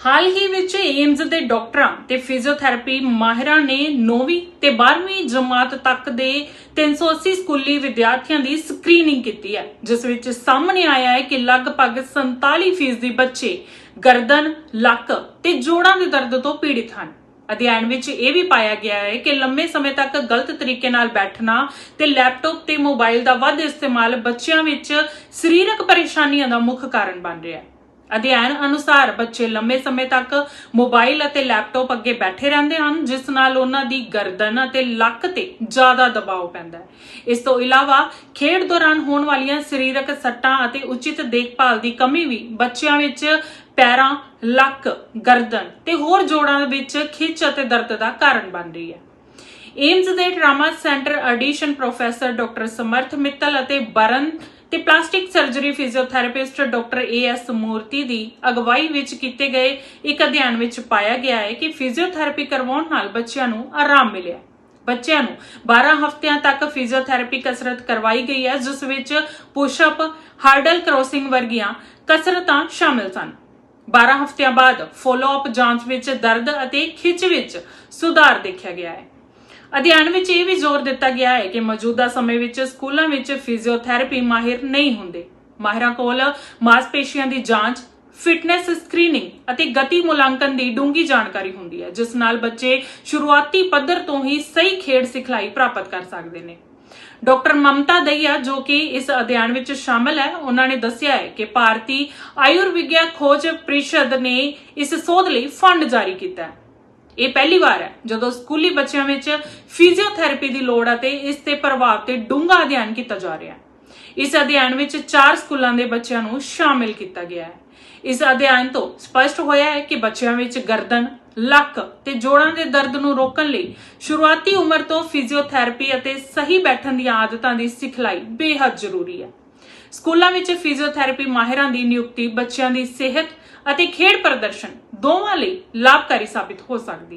ਹਾਲ ਹੀ ਵਿੱਚ ਏਮਜ਼ ਦੇ ਡਾਕਟਰਾਂ ਤੇ ਫਿਜ਼ੀਓਥੈਰੇਪੀ ਮਾਹਿਰਾਂ ਨੇ 9ਵੀਂ ਤੇ 12ਵੀਂ ਜਮਾਤ ਤੱਕ ਦੇ 380 ਸਕੂਲੀ ਵਿਦਿਆਰਥੀਆਂ ਦੀ ਸਕਰੀਨਿੰਗ ਕੀਤੀ ਹੈ ਜਿਸ ਵਿੱਚ ਸਾਹਮਣੇ ਆਇਆ ਹੈ ਕਿ ਲਗਭਗ 47% ਬੱਚੇ ਗਰਦਨ, ਲੱਕ ਤੇ ਜੋੜਾਂ ਦੇ ਦਰਦ ਤੋਂ ਪੀੜਿਤ ਹਨ। ਅਧਿਐਨ ਵਿੱਚ ਇਹ ਵੀ ਪਾਇਆ ਗਿਆ ਹੈ ਕਿ ਲੰਮੇ ਸਮੇਂ ਤੱਕ ਗਲਤ ਤਰੀਕੇ ਨਾਲ ਬੈਠਣਾ ਤੇ ਲੈਪਟਾਪ ਤੇ ਮੋਬਾਈਲ ਦਾ ਵੱਧ ਇਸਤੇਮਾਲ ਬੱਚਿਆਂ ਵਿੱਚ ਸਰੀਰਕ ਪਰੇਸ਼ਾਨੀਆਂ ਦਾ ਮੁੱਖ ਕਾਰਨ ਬਣ ਰਿਹਾ ਹੈ। ਅਧਿਐਨ ਅਨੁਸਾਰ ਬੱਚੇ ਲੰਮੇ ਸਮੇਂ ਤੱਕ ਮੋਬਾਈਲ ਅਤੇ ਲੈਪਟਾਪ ਅੱਗੇ ਬੈਠੇ ਰਹਿੰਦੇ ਹਨ, ਜਿਸ ਨਾਲ ਉਹਨਾਂ ਦੀ ਗਰਦਨ ਅਤੇ ਲੱਕ ਤੇ ਜ਼ਿਆਦਾ ਦਬਾਅ ਪੈਂਦਾ ਹੈ। ਇਸ ਤੋਂ ਇਲਾਵਾ ਖੇਡ ਦੌਰਾਨ ਹੋਣ ਵਾਲੀਆਂ ਸਰੀਰਕ ਸੱਟਾਂ ਅਤੇ ਉਚਿਤ ਦੇਖਭਾਲ ਦੀ ਕਮੀ ਵੀ ਬੱਚਿਆਂ ਵਿੱਚ ਪੈਰਾਂ, ਲੱਕ, ਗਰਦਨ ਤੇ ਹੋਰ ਜੋੜਾਂ ਵਿੱਚ ਖਿੱਚ ਅਤੇ ਦਰਦ ਦਾ ਕਾਰਨ ਬਣ ਰਹੀ ਹੈ। ਏਮਜ਼ ਦੇ trauma centre additional professor doctor Samarth Mittal ਅਤੇ ਬਰਨ ਤੇ plastic surgery physiotherapist doctor A S Murthy ਦੀ ਅਗਵਾਈ ਵਿੱਚ ਕੀਤੇ ਗਏ ਇੱਕ ਅਧਿਐਨ ਵਿੱਚ ਪਾਇਆ ਗਿਆ ਹੈ ਕਿ ਫਿਜ਼ੀਓਥੈਰੇਪੀ ਕਰਵਾਉਣ ਨਾਲ ਬੱਚਿਆਂ ਨੂੰ ਆਰਾਮ ਮਿਲਿਆ। ਬੱਚਿਆਂ ਨੂੰ 12 ਹਫ਼ਤਿਆਂ ਤੱਕ ਫਿਜ਼ੀਓਥੈਰੇਪੀ ਕਸਰਤ ਕਰਵਾਈ ਗਈ ਹੈ, ਜਿਸ ਵਿੱਚ ਪੁਸ਼-ਅਪ, ਹਾਰਡਲ ਕ੍ਰੋਸਿੰਗ ਵਰਗੀਆਂ ਕਸਰਤਾਂ ਸ਼ਾਮਿਲ ਸਨ। 12 ਹਫ਼ਤਿਆਂ ਬਾਅਦ ਫੋਲੋ-ਅਪ ਜਾਂਚ ਵਿੱਚ ਦਰਦ ਅਤੇ ਖਿੱਚ ਵਿੱਚ ਸੁਧਾਰ ਦੇਖਿਆ ਗਿਆ ਹੈ। ਅਧਿਐਨ ਵਿੱਚ ਇਹ ਵੀ ਜ਼ੋਰ ਦਿੱਤਾ ਗਿਆ ਹੈ ਕਿ ਮੌਜੂਦਾ ਸਮੇਂ ਵਿੱਚ ਸਕੂਲਾਂ ਵਿੱਚ ਫਿਜ਼ੀਓਥੈਰੇਪੀ ਮਾਹਿਰ ਨਹੀਂ ਹੁੰਦੇ। ਮਾਹਿਰਾਂ ਕੋਲ ਮਾਸਪੇਸ਼ੀਆਂ ਦੀ ਜਾਂਚ, ਫਿਟਨੈਸ ਸਕਰੀਨਿੰਗ ਅਤੇ ਗਤੀ ਮੁਲਾਂਕਣ ਦੀ ਡੂੰਗੀ ਜਾਣਕਾਰੀ ਹੁੰਦੀ ਹੈ, ਜਿਸ ਨਾਲ ਬੱਚੇ ਸ਼ੁਰੂਆਤੀ ਪੱਧਰ ਤੋਂ ਹੀ ਸਹੀ ਖੇਡ ਸਿਖਲਾਈ ਪ੍ਰਾਪਤ ਕਰ ਸਕਦੇ ਨੇ। ਡਾਕਟਰ ਮਮਤਾ ਦਈਆ, ਜੋ ਕਿ ਇਸ ਅਧਿਐਨ ਵਿੱਚ ਸ਼ਾਮਲ ਹੈ, ਉਹਨਾਂ ਨੇ ਦੱਸਿਆ ਹੈ ਕਿ ਭਾਰਤੀ ਆਯੁਰਵਿਗਿਆ ਖੋਜ ਪ੍ਰੀਸ਼ਦ ਨੇ ਇਸ ਸੋਧ ਲਈ ਫੰਡ ਜਾਰੀ ਕੀਤਾ ਹੈ। ਇਹ ਪਹਿਲੀ ਵਾਰ ਹੈ, ਜਦੋਂ ਸਕੂਲੀ ਬੱਚਿਆਂ ਵਿੱਚ ਫਿਜ਼ੀਓਥੈਰੇਪੀ ਦੀ ਲੋੜ ਅਤੇ ਇਸ ਦੇ ਪ੍ਰਭਾਵ ਤੇ ਡੂੰਘਾ ਅਧਿਐਨ ਕੀਤਾ ਜਾ ਰਿਹਾ ਹੈ। ਇਸ ਅਧਿਐਨ ਵਿੱਚ ਚਾਰ ਸਕੂਲਾਂ ਦੇ ਬੱਚਿਆਂ ਨੂੰ ਸ਼ਾਮਿਲ ਕੀਤਾ ਗਿਆ ਹੈ। ਇਸ ਅਧਿਐਨ ਤੋਂ ਸਪਸ਼ਟ ਹੋਇਆ ਹੈ ਕਿ ਬੱਚਿਆਂ ਵਿੱਚ ਗਰਦਨ, ਲੱਕ ਤੇ ਜੋੜਾਂ ਦੇ ਦਰਦ ਨੂੰ ਰੋਕਣ ਲਈ ਸ਼ੁਰੂਆਤੀ ਉਮਰ ਤੋਂ ਫਿਜ਼ੀਓਥੈਰੇਪੀ ਅਤੇ ਸਹੀ ਬੈਠਣ ਦੀਆਂ ਆਦਤਾਂ ਦੀ ਸਿਖਲਾਈ ਬੇहद ਜ਼ਰੂਰੀ ਹੈ। ਸਕੂਲਾਂ ਵਿੱਚ ਫਿਜ਼ੀਓਥੈਰੇਪੀ ਮਾਹਿਰਾਂ ਦੀ ਨਿਯੁਕਤੀ, ਬੱਚਿਆਂ ਦੀ ਸਿਹਤ ਅਤੇ ਖੇਡ ਪ੍ਰਦਰਸ਼ਨ ਦੋਵਾਂ ਲਈ ਲਾਭਕਾਰੀ ਸਾਬਿਤ ਹੋ ਸਕਦੀ ਹੈ